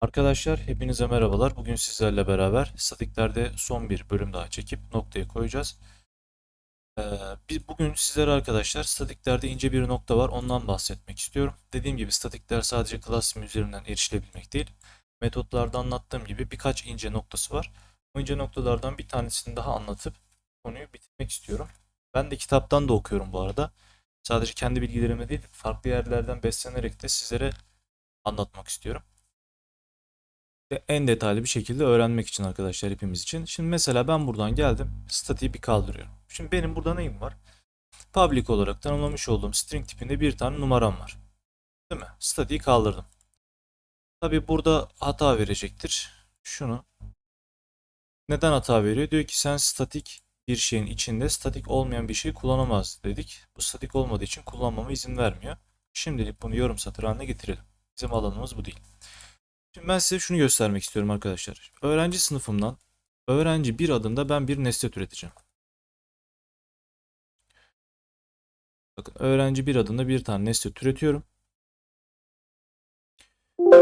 Arkadaşlar hepinize merhabalar. Bugün sizlerle beraber statiklerde son bir bölüm daha çekip noktaya koyacağız. Ee, biz bugün sizlere arkadaşlar statiklerde ince bir nokta var. Ondan bahsetmek istiyorum. Dediğim gibi statikler sadece Classroom üzerinden erişilebilmek değil. Metotlarda anlattığım gibi birkaç ince noktası var. Bu ince noktalardan bir tanesini daha anlatıp konuyu bitirmek istiyorum. Ben de kitaptan da okuyorum bu arada. Sadece kendi bilgilerime değil, farklı yerlerden beslenerek de sizlere anlatmak istiyorum en detaylı bir şekilde öğrenmek için arkadaşlar hepimiz için. Şimdi mesela ben buradan geldim. Statiği bir kaldırıyorum. Şimdi benim burada neyim var? Public olarak tanımlamış olduğum string tipinde bir tane numaram var. Değil mi? Statiği kaldırdım. Tabi burada hata verecektir. Şunu. Neden hata veriyor? Diyor ki sen statik bir şeyin içinde statik olmayan bir şey kullanamaz dedik. Bu statik olmadığı için kullanmama izin vermiyor. Şimdilik bunu yorum satır haline getirelim. Bizim alanımız bu değil. Şimdi ben size şunu göstermek istiyorum arkadaşlar. Öğrenci sınıfımdan öğrenci bir adında ben bir nesne türeteceğim. Bakın öğrenci bir adında bir tane nesne türetiyorum.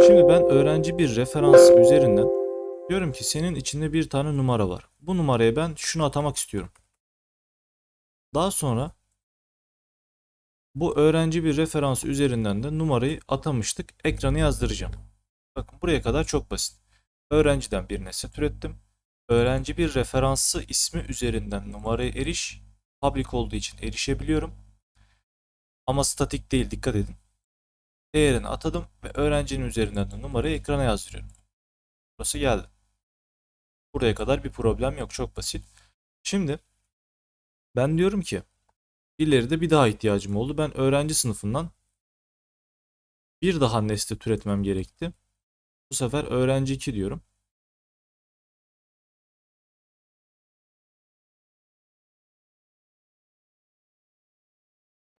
Şimdi ben öğrenci bir referans üzerinden diyorum ki senin içinde bir tane numara var. Bu numaraya ben şunu atamak istiyorum. Daha sonra bu öğrenci bir referans üzerinden de numarayı atamıştık. Ekrana yazdıracağım. Bakın buraya kadar çok basit. Öğrenciden bir nesne türettim. Öğrenci bir referansı ismi üzerinden numaraya eriş. Public olduğu için erişebiliyorum. Ama statik değil dikkat edin. Değerini atadım ve öğrencinin üzerinden de numarayı ekrana yazdırıyorum. Burası geldi. Buraya kadar bir problem yok çok basit. Şimdi ben diyorum ki ileride bir daha ihtiyacım oldu. Ben öğrenci sınıfından bir daha nesne türetmem gerekti. Bu sefer öğrenci 2 diyorum.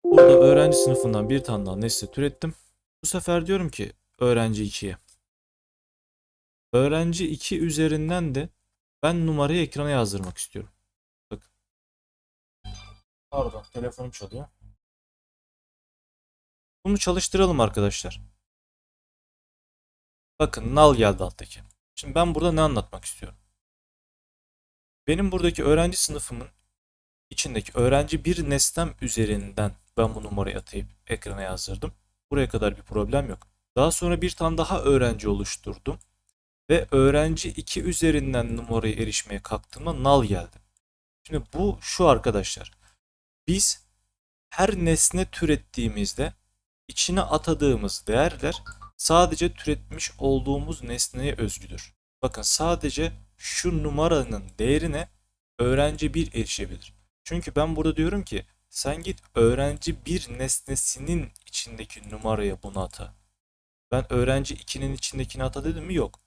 Burada öğrenci sınıfından bir tane daha nesne türettim. Bu sefer diyorum ki öğrenci 2'ye. Öğrenci 2 üzerinden de ben numarayı ekrana yazdırmak istiyorum. Bakın. Pardon telefonum çalıyor. Bunu çalıştıralım arkadaşlar. Bakın null geldi alttaki. Şimdi ben burada ne anlatmak istiyorum? Benim buradaki öğrenci sınıfımın içindeki öğrenci bir nesnem üzerinden ben bu numarayı atayıp ekrana yazdırdım. Buraya kadar bir problem yok. Daha sonra bir tane daha öğrenci oluşturdum. Ve öğrenci 2 üzerinden numaraya erişmeye kalktığımda null geldi. Şimdi bu şu arkadaşlar. Biz her nesne türettiğimizde içine atadığımız değerler sadece türetmiş olduğumuz nesneye özgüdür. Bakın sadece şu numaranın değerine öğrenci 1 erişebilir. Çünkü ben burada diyorum ki sen git öğrenci 1 nesnesinin içindeki numaraya bunu ata. Ben öğrenci 2'nin içindekini ata dedim mi? Yok.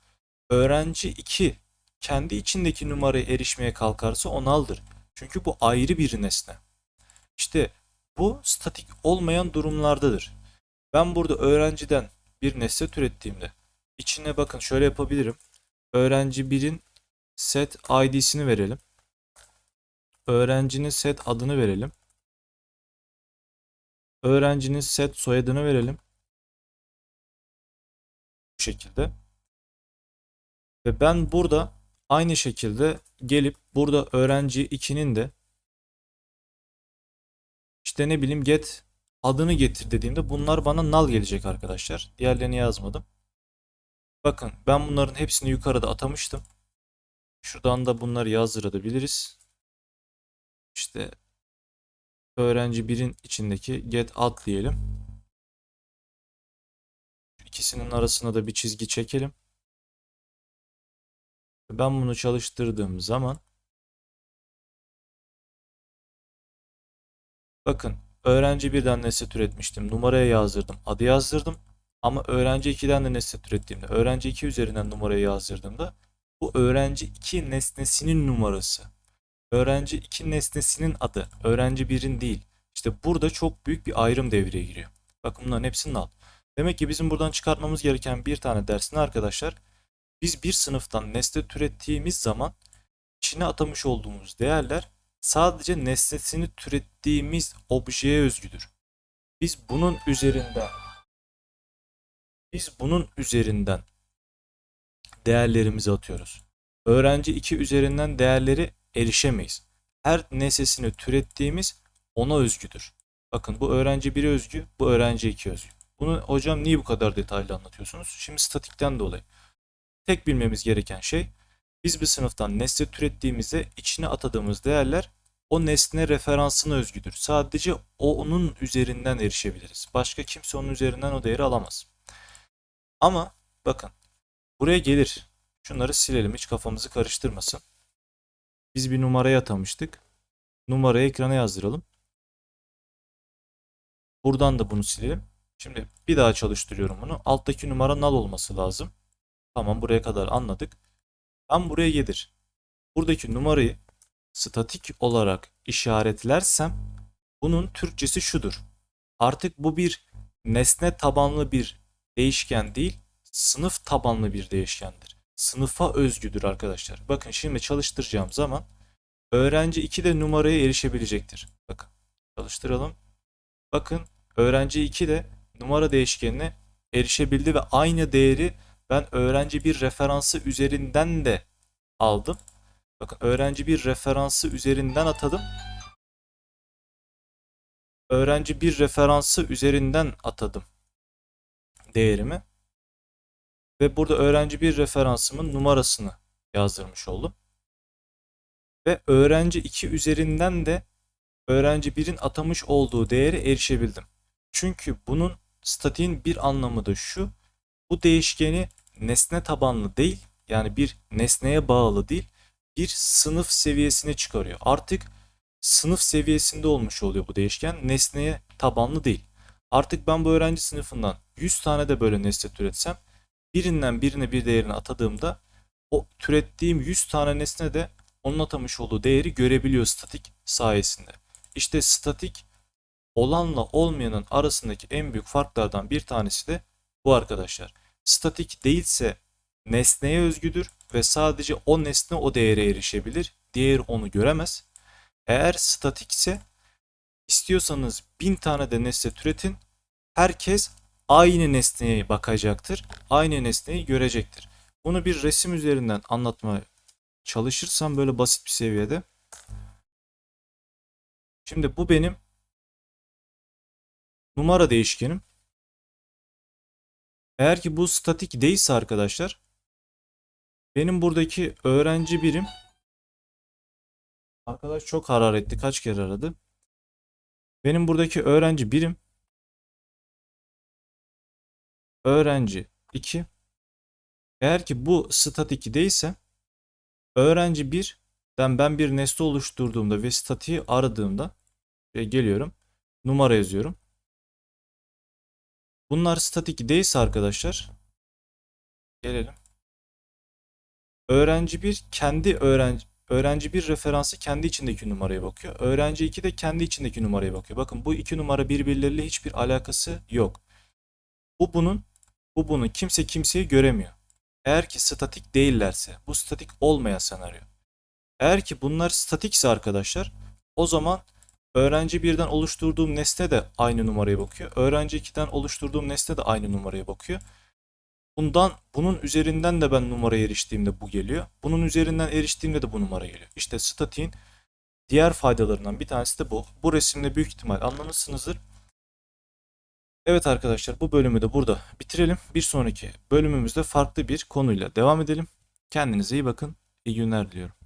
Öğrenci 2 kendi içindeki numaraya erişmeye kalkarsa onu aldır. Çünkü bu ayrı bir nesne. İşte bu statik olmayan durumlardadır. Ben burada öğrenciden bir nesne türettiğimde içine bakın şöyle yapabilirim. Öğrenci 1'in set id'sini verelim. Öğrencinin set adını verelim. Öğrencinin set soyadını verelim. Bu şekilde. Ve ben burada aynı şekilde gelip burada öğrenci 2'nin de işte ne bileyim get adını getir dediğimde bunlar bana null gelecek arkadaşlar. Diğerlerini yazmadım. Bakın ben bunların hepsini yukarıda atamıştım. Şuradan da bunları yazdırabiliriz. İşte öğrenci 1'in içindeki get ad diyelim. İkisinin arasına da bir çizgi çekelim. Ben bunu çalıştırdığım zaman bakın öğrenci birden nesne türetmiştim. Numaraya yazdırdım. Adı yazdırdım. Ama öğrenci 2'den de nesne türettiğimde, öğrenci 2 üzerinden numarayı yazdırdığımda bu öğrenci 2 nesnesinin numarası. Öğrenci 2 nesnesinin adı. Öğrenci 1'in değil. İşte burada çok büyük bir ayrım devreye giriyor. Bakın bunların hepsini al. Demek ki bizim buradan çıkartmamız gereken bir tane ders ne arkadaşlar? Biz bir sınıftan nesne türettiğimiz zaman içine atamış olduğumuz değerler sadece nesnesini türettiğimiz objeye özgüdür. Biz bunun üzerinden biz bunun üzerinden değerlerimizi atıyoruz. Öğrenci 2 üzerinden değerleri erişemeyiz. Her nesnesini türettiğimiz ona özgüdür. Bakın bu öğrenci 1'e özgü, bu öğrenci 2 özgü. Bunu hocam niye bu kadar detaylı anlatıyorsunuz? Şimdi statikten dolayı. Tek bilmemiz gereken şey biz bir sınıftan nesne türettiğimizde içine atadığımız değerler o nesne referansına özgüdür. Sadece o onun üzerinden erişebiliriz. Başka kimse onun üzerinden o değeri alamaz. Ama bakın buraya gelir. Şunları silelim hiç kafamızı karıştırmasın. Biz bir numaraya atamıştık. Numarayı ekrana yazdıralım. Buradan da bunu silelim. Şimdi bir daha çalıştırıyorum bunu. Alttaki numara null olması lazım. Tamam buraya kadar anladık. Ben buraya gelir. Buradaki numarayı statik olarak işaretlersem bunun Türkçesi şudur. Artık bu bir nesne tabanlı bir değişken değil, sınıf tabanlı bir değişkendir. Sınıfa özgüdür arkadaşlar. Bakın şimdi çalıştıracağım zaman öğrenci 2 de numaraya erişebilecektir. Bakın çalıştıralım. Bakın öğrenci 2 de numara değişkenine erişebildi ve aynı değeri ben öğrenci bir referansı üzerinden de aldım. Bakın öğrenci bir referansı üzerinden atadım. Öğrenci bir referansı üzerinden atadım değerimi. Ve burada öğrenci bir referansımın numarasını yazdırmış oldum. Ve öğrenci 2 üzerinden de öğrenci 1'in atamış olduğu değere erişebildim. Çünkü bunun statiğin bir anlamı da şu. Bu değişkeni nesne tabanlı değil yani bir nesneye bağlı değil bir sınıf seviyesine çıkarıyor. Artık sınıf seviyesinde olmuş oluyor bu değişken nesneye tabanlı değil. Artık ben bu öğrenci sınıfından 100 tane de böyle nesne türetsem birinden birine bir değerini atadığımda o türettiğim 100 tane nesne de onun atamış olduğu değeri görebiliyor statik sayesinde. İşte statik olanla olmayanın arasındaki en büyük farklardan bir tanesi de bu arkadaşlar. Statik değilse nesneye özgüdür ve sadece o nesne o değere erişebilir. Diğer onu göremez. Eğer statikse istiyorsanız bin tane de nesne türetin. Herkes aynı nesneye bakacaktır. Aynı nesneyi görecektir. Bunu bir resim üzerinden anlatmaya çalışırsam böyle basit bir seviyede. Şimdi bu benim numara değişkenim. Eğer ki bu statik değilse arkadaşlar benim buradaki öğrenci birim arkadaş çok hararetli kaç kere aradı. Benim buradaki öğrenci birim öğrenci 2 eğer ki bu statik değilse öğrenci 1'den ben bir nesne oluşturduğumda ve statiği aradığımda geliyorum numara yazıyorum. Bunlar statik değilse arkadaşlar gelelim. Öğrenci 1 kendi öğrenci öğrenci 1 referansı kendi içindeki numaraya bakıyor. Öğrenci 2 de kendi içindeki numaraya bakıyor. Bakın bu iki numara birbirleriyle hiçbir alakası yok. Bu bunun bu bunun kimse kimseyi göremiyor. Eğer ki statik değillerse bu statik olmayan senaryo. Eğer ki bunlar statikse arkadaşlar o zaman öğrenci 1'den oluşturduğum nesne de aynı numaraya bakıyor. Öğrenci 2'den oluşturduğum nesne de aynı numaraya bakıyor. Bundan bunun üzerinden de ben numaraya eriştiğimde bu geliyor. Bunun üzerinden eriştiğimde de bu numara geliyor. İşte statiğin diğer faydalarından bir tanesi de bu. Bu resimde büyük ihtimal anlamışsınızdır. Evet arkadaşlar bu bölümü de burada bitirelim. Bir sonraki bölümümüzde farklı bir konuyla devam edelim. Kendinize iyi bakın. İyi günler diliyorum.